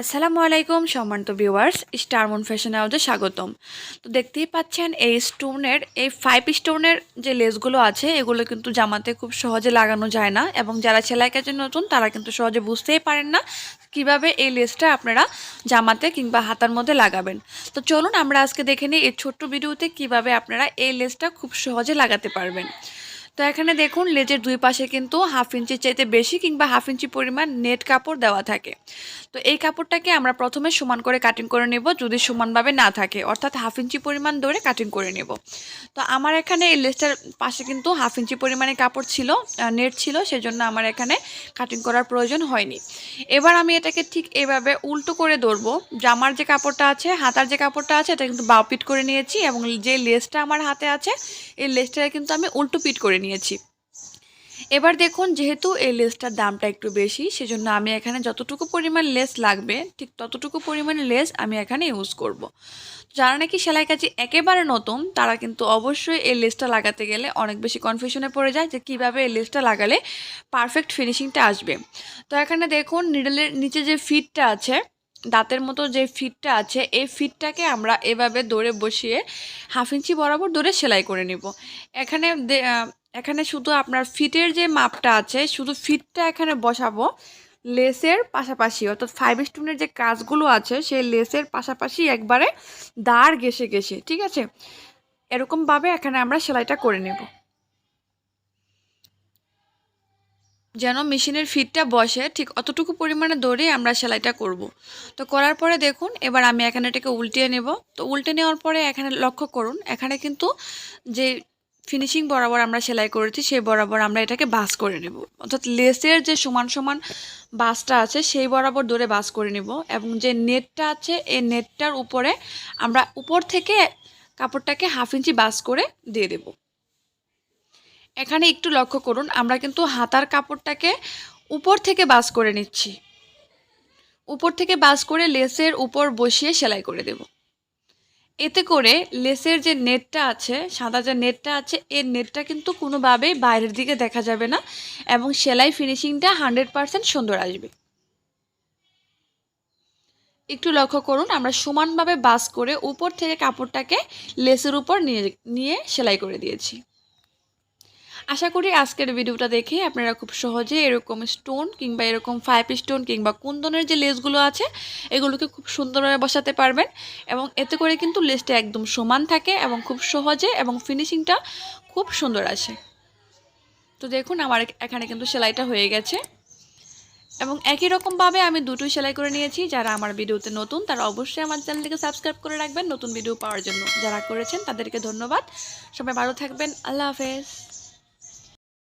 আসসালামু আলাইকুম সম্মানিত ভিউয়ার্স স্টার মুন ফ্যাশন হাউসে স্বাগতম। তো দেখতেই পাচ্ছেন এই স্টোনের এই ফাইভ স্টোনের যে লেসগুলো আছে, এগুলো কিন্তু জামাতে খুব সহজে লাগানো যায় না এবং যারা সেলাই কাজে নতুন, তারা কিন্তু সহজে বুঝতেই পারেন না কীভাবে এই লেসটা আপনারা জামাতে কিংবা হাতার মধ্যে লাগাবেন। তো চলুন আমরা আজকে দেখে নিই এই ছোট্ট ভিডিওতে কীভাবে আপনারা এই লেসটা খুব সহজে লাগাতে পারবেন। তো এখানে দেখুন, লেজের দুই পাশে কিন্তু হাফ ইঞ্চির চাইতে বেশি কিংবা হাফ ইঞ্চি পরিমাণ নেট কাপড় দেওয়া থাকে। তো এই কাপড়টাকে আমরা প্রথমে সমান করে কাটিং করে নেব, যদি সমানভাবে না থাকে। অর্থাৎ হাফ ইঞ্চি পরিমাণ ধরে কাটিং করে নেব। তো আমার এখানে এই লেজটার পাশে কিন্তু হাফ ইঞ্চি পরিমাণে কাপড় ছিল নেট ছিল, সেজন্য আমার এখানে কাটিং করার প্রয়োজন হয়নি। এবার আমি এটাকে ঠিক এভাবে উল্টো করে ধরবো। জামার যে কাপড়টা আছে, হাতার যে কাপড়টা আছে, এটা কিন্তু বাউ পিট করে নিয়েছি এবং যে লেসটা আমার হাতে আছে, এই লেসটা কিন্তু আমি উল্টো পিট করে নিয়েছি। এবার দেখুন, যেহেতু এই লেসটার দামটা একটু বেশি, সেজন্য আমি এখানে যতটুকু পরিমাণ লেস লাগবে, ঠিক ততটুকু পরিমাণে লেস আমি এখানে ইউজ করব। যারা নাকি সেলাই কাজে একেবারে নতুন, তারা কিন্তু অবশ্যই এই লেসটা লাগাতে গেলে অনেক বেশি কনফিউশনে পড়ে যায় যে কীভাবে এই লেসটা লাগালে পারফেক্ট ফিনিশিংটা আসবে। তো এখানে দেখুন নিডলের নিচে যে ফিটটা আছে, দাঁতের মতো যে ফিটটা আছে, এই ফিটটাকে আমরা এভাবে দৌড়ে বসিয়ে হাফ ইঞ্চি বরাবর দৌড়ে সেলাই করে নিব। এখানে এখানে শুধু আপনার ফিটের যে মাপটা আছে, শুধু ফিটটা এখানে বসাবো। লেসের পাশাপাশি, অর্থাৎ ফাইভ স্টোনের যে কাজগুলো আছে, সেই লেসের পাশাপাশি একবারে দাঁড় ঘেসে ঘেসে ঠিক আছে? এরকমভাবে এখানে আমরা সেলাইটা করে নেব। যেন মেশিনের ফিটটা বসে, ঠিক অতটুকু পরিমাণে দৌড়ে আমরা সেলাইটা করব। তো করার পরে দেখুন, এবার আমি এখানে এটাকে উল্টিয়ে নেব। তো উল্টে নেওয়ার পরে এখানে লক্ষ্য করুন, এখানে কিন্তু যে ফিনিশিং বরাবর আমরা সেলাই করেছি, সেই বরাবর আমরা এটাকে বাস করে নেব। অর্থাৎ লেসের যে সমান সমান বাসটা আছে, সেই বরাবর ধরে বাস করে নেব এবং যে নেটটা আছে, এই নেটটার উপরে আমরা উপর থেকে কাপড়টাকে হাফ ইঞ্চি বাস করে দিয়ে দেব। এখানে একটু লক্ষ্য করুন, আমরা কিন্তু হাতার কাপড়টাকে উপর থেকে বাস করে নিচ্ছি। উপর থেকে বাস করে লেসের উপর বসিয়ে সেলাই করে দেবো। এতে করে লেসের যে নেটটা আছে, সাদা যে নেটটা আছে এর নেটটা কিন্তু কোনোভাবেই বাইরের দিকে দেখা যাবে না এবং সেলাই ফিনিশিংটা হান্ড্রেড পারসেন্ট সুন্দর আসবে। একটু লক্ষ্য করুন, আমরা সমানভাবে বাস করে উপর থেকে কাপড়টাকে লেসের উপর নিয়ে নিয়ে সেলাই করে দিয়েছি। আশা করি আজকের ভিডিওটা দেখে আপনারা খুব সহজে এরকম স্টোন কিংবা এরকম ফাইভ স্টোন কিংবা কুন্দনের যে লেসগুলো আছে, এগুলোকে খুব সুন্দরভাবে বসাতে পারবেন। এবং এতে করে কিন্তু লেসটা একদম সমান থাকে এবং খুব সহজে এবং ফিনিশিংটা খুব সুন্দর আসে। তো দেখুন আমার এখানে কিন্তু সেলাইটা হয়ে গেছে। এবং একই রকমভাবে আমি দুটোই সেলাই করে নিয়েছি। যারা আমার ভিডিওতে নতুন, তারা অবশ্যই আমার চ্যানেলটিকে সাবস্ক্রাইব করে রাখবেন নতুন ভিডিও পাওয়ার জন্য। যারা করেছেন, তাদেরকে ধন্যবাদ। সবাই ভালো থাকবেন। আল্লাহ হাফেজ।